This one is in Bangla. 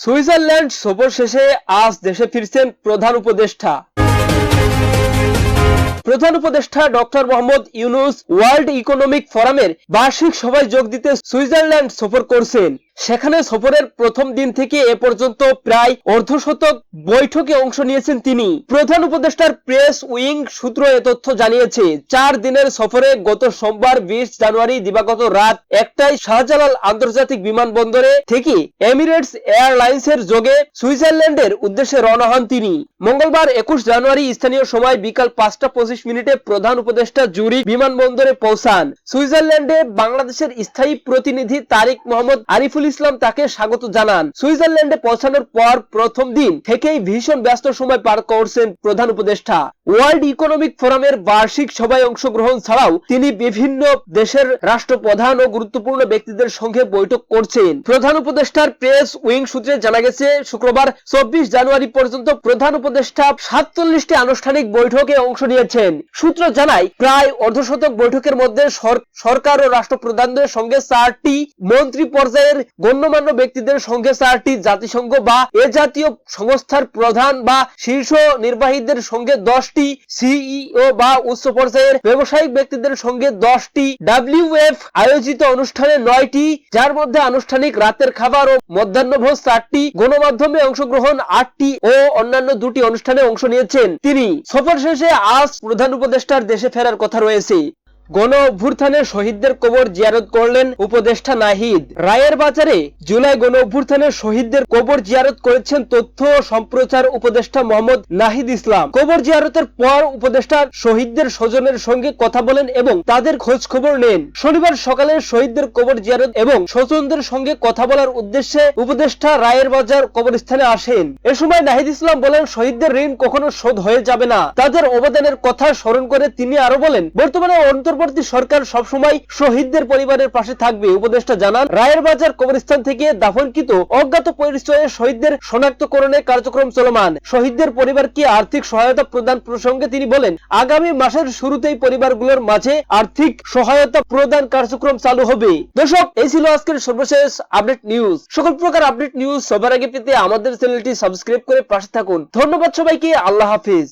সুইজারল্যান্ড সফর শেষে আজ দেশে ফিরছেন প্রধান উপদেষ্টা। প্রধান উপদেষ্টা doctor Mohammad Yunus world economic ফোরামের বার্ষিক সভায় যোগ দিতে সুইজারল্যান্ড সফর করছেন। সেখানে সফরের প্রথম দিন থেকে এ পর্যন্ত প্রায় অর্ধশতক বৈঠকে অংশ নিয়েছেন তিনি। প্রধান উপদেষ্টার প্রেস উইং সূত্র এ তথ্য জানিয়েছে, চার দিনের সফরে গত সোমবার বিশ জানুয়ারি দিবাগত রাত একটাই শাহজালাল আন্তর্জাতিক বিমানবন্দরে থেকে এমিরেটস এয়ারলাইন্সের যোগে সুইজারল্যান্ডের উদ্দেশ্যে রওনা হন তিনি। মঙ্গলবার একুশ জানুয়ারি স্থানীয় সময় বিকাল পাঁচটা পঁচিশ মিনিটে প্রধান উপদেষ্টা জুরি বিমানবন্দরে পৌঁছান। সুইজারল্যান্ডে বাংলাদেশের স্থায়ী প্রতিনিধি তারিক মোহাম্মদ আরিফুল ইসলাম তাকে স্বাগত জানান। সুইজারল্যান্ডে পৌঁছানোর পর প্রথম দিন থেকেই ভীষণ ব্যস্ত সময় পার করছেন প্রধান উপদেষ্টা। ওয়ার্ল্ড ইকোনমিক ফোরামের বার্ষিক সভায় অংশগ্রহণ ছাড়াও তিনি বিভিন্ন দেশের রাষ্ট্রপ্রধান ও গুরুত্বপূর্ণ ব্যক্তিদের সঙ্গে বৈঠক করছেন। প্রধান উপদেষ্টার প্রেস উইং সূত্রে জানা গেছে, শুক্রবার চব্বিশ জানুয়ারি পর্যন্ত প্রধান উপদেষ্টা সাতচল্লিশটি আনুষ্ঠানিক বৈঠকে অংশ নিয়েছেন সূত্র জানায়, প্রায় অর্ধশতক বৈঠকের মধ্যে সরকার ও রাষ্ট্রপ্রধানদের সঙ্গে চারটি মন্ত্রী পর্যায়ের গণ্যমান্য ব্যক্তিদের সঙ্গে চারটি জাতিসংঘ বা এ জাতীয় সংস্থার প্রধান বা শীর্ষ নির্বাহীদের সঙ্গে দশটি সিইও বা উচ্চ পর্যায়ের ব্যবসায়িক ব্যক্তিদের সঙ্গে দশটি ডাব্লিউএফ আয়োজিত অনুষ্ঠানে নয়টি, যার মধ্যে আনুষ্ঠানিক রাতের খাবার ও মধ্যাহ্নভোজ চারটি, গণমাধ্যমে অংশগ্রহণ আটটি ও অন্যান্য দুটি অনুষ্ঠানে অংশ নিয়েছেন তিনি। সফর শেষে আজ প্রধান উপদেষ্টার দেশে ফেরার কথা রয়েছে। গণ অভ্যুত্থানে শহীদদের কবর জিয়ারত করলেন উপদেষ্টা নাহিদ। রায়ের বাজারে জুলাই গণ অভ্যুত্থানে শহীদদের কবর জিয়ারত করেছেন তথ্য ও সম্প্রচার উপদেষ্টা মোহাম্মদ নাহিদ ইসলাম। কবর জিয়ারতের পর উপদেষ্টা শহীদদের স্বজনের সঙ্গে কথা বলেন এবং তাদের খোঁজ খবর নেন। শনিবার সকালে শহীদদের কবর জিয়ারত এবং স্বজনদের সঙ্গে কথা বলার উদ্দেশ্যে উপদেষ্টা রায়ের বাজার কবরস্থানে আসেন। এ সময় নাহিদ ইসলাম বলেন, শহীদদের ঋণ কখনো শোধ হয়ে যাবে না। তাদের অবদানের কথা স্মরণ করে তিনি আরও বলেন, বর্তমানে অন্তর্বর্তী সরকার সবসময় শহীদদের পরিবারের পাশে থাকবে, উপদেষ্টা জানান। রায়ের বাজার কবরস্থান থেকে দাফনকৃত অজ্ঞাত পরিচয়ে শহীদদের শনাক্তকরণের কার্যক্রম চলমান। শহীদদের পরিবারকে আর্থিক সহায়তা প্রদান প্রসঙ্গে তিনি বলেন, আগামী মাসের শুরুতেই পরিবারগুলোর মাঝে আর্থিক সহায়তা প্রদান কার্যক্রম চালু হবে। দর্শক, এই ছিল আজকের সর্বশেষ আপডেট নিউজ। সকল প্রকার আপডেট নিউজ সবার আগে পেতে আমাদের চ্যানেলটি সাবস্ক্রাইব করে পাশে থাকুন। ধন্যবাদ সবাইকে, আল্লাহ হাফিজ।